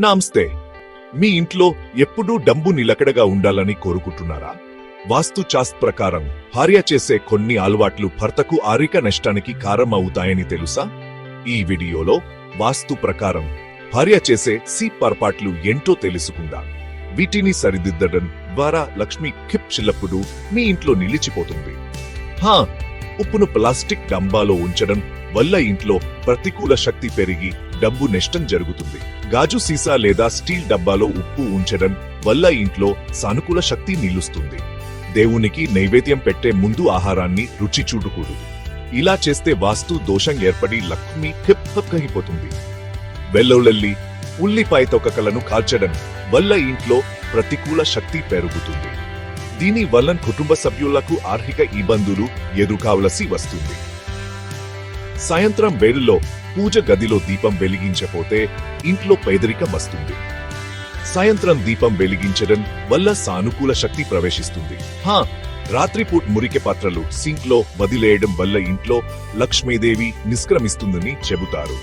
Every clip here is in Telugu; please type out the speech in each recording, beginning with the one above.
నామ్స్తే. మీ ఇంట్లో ఎప్పుడూ డబ్బు నిలకడగా ఉండాలని కోరుకుంటున్నారా? వాస్తు చాస్త్ ప్రకారం భార్య చేసే కొన్ని అలవాట్లు భర్తకు ఆరిక నష్టానికి కారణం అవుతాయని తెలుసా? ఈ వీడియోలో వాస్తు ప్రకారం భార్య చేసే సి పొరపాట్లు ఏంటో తెలుసుకుందాం. వీటిని సరిదిద్దడం ద్వారా లక్ష్మి కిప్ చిల్లప్పుడు మీ ఇంట్లో నిలిచిపోతుంది. హా! ఉప్పును ప్లాస్టిక్ డంబాలో ఉంచడం వల్ల ఇంట్లో ప్రతికూల శక్తి పెరిగి డబ్బు నష్టం జరుగుతుంది. గాజు సీసా లేదా స్టీల్ డబ్బాలో ఉప్పు ఉంచడం వల్ల ఇంట్లో సానుకూల శక్తి నిలుస్తుంది. దేవునికి నైవేద్యం పెట్టే ముందు ఆహారాన్ని రుచి చూడకూడదు. ఇలా చేస్తే వాస్తు దోషం ఏర్పడి లక్ష్మి అయిపోతుంది వెల్లుల్లి ఉల్లిపాయ తొక్కలను కాల్చడం వల్ల ఇంట్లో ప్రతికూల శక్తి పెరుగుతుంది. దీని వల్ల కుటుంబ సభ్యులకు ఆర్థిక ఇబ్బందులు ఎదుర్కోవలసి వస్తుంది. సాయంత్రం వేళల్లో పూజ గదిలో దీపం వెలిగించపోతే ఇంట్లో పేదరికం వస్తుంది. సాయంత్రం దీపం వెలిగించడం వల్ల సానుకూల శక్తి ప్రవేశిస్తుంది. హా రాత్రిపూట్ మురికి పాత్రలు సింక్లో వదిలేయడం వల్ల ఇంట్లో లక్ష్మీదేవి నిష్క్రమిస్తుందని చెబుతారు.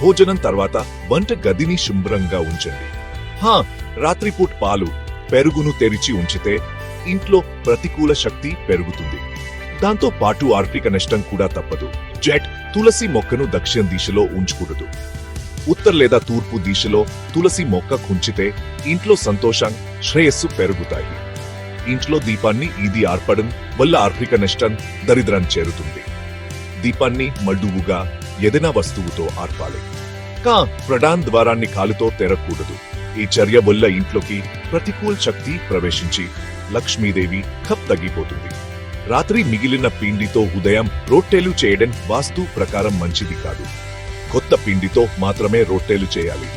భోజనం తర్వాత వంట గదిని శుభ్రంగా ఉంచండి. హా రాత్రిపూట్ పాలు పెరుగును తెరిచి ఉంచితే ఇంట్లో ప్రతికూల శక్తి పెరుగుతుంది. దాంతో పాటు ఆర్థిక నష్టం కూడా తప్పదు. జెట్ తులసి మొక్కను దక్షిణ దిశలో ఉంచకూడదు. ఉత్తర లేదా తూర్పు దిశలో తులసి మొక్క కుంచితే ఇంట్లో సంతోషం శ్రేయస్సు పెరుగుతాయి. ఇంట్లో దీపాన్ని ఇది ఆర్పడం వల్ల ఆర్థిక నష్టం దరిద్రం చేరుతుంది. దీపాన్ని మడువుగా ఏదైనా వస్తువుతో ఆర్పాలి. కా ప్రడాన్ ద్వారాన్ని కాలుతో తెరకూడదు. ఈ చర్య వల్ల ఇంట్లోకి ప్రతికూల శక్తి ప్రవేశించి లక్ష్మీదేవి కప్ తగ్గిపోతుంది. రాత్రి మిగిలిన పిండితో ఉదయం రొట్టెలు చేయడం వాస్తు ప్రకారం మంచిది కాదు. కొత్త పిండితో మాత్రమే రొట్టెలు చేయాలి.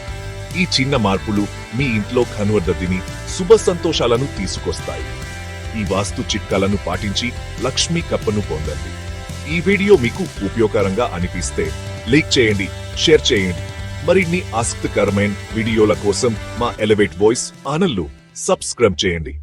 ఈ చిన్న మార్పులు మీ ఇంట్లో కనువర్దతిని శుభ సంతోషాలను తీసుకొస్తాయి. ఈ వాస్తు చిట్కాలను పాటించి లక్ష్మీ కప్పను పొందండి. ఈ వీడియో మీకు ఉపయోగకరంగా అనిపిస్తే లైక్ చేయండి షేర్ చేయండి. మరిన్ని ఆసక్తికరమైన వీడియోల కోసం మా ఎలివేట్ వాయిస్ ఆనల్లు సబ్స్క్రైబ్ చేయండి.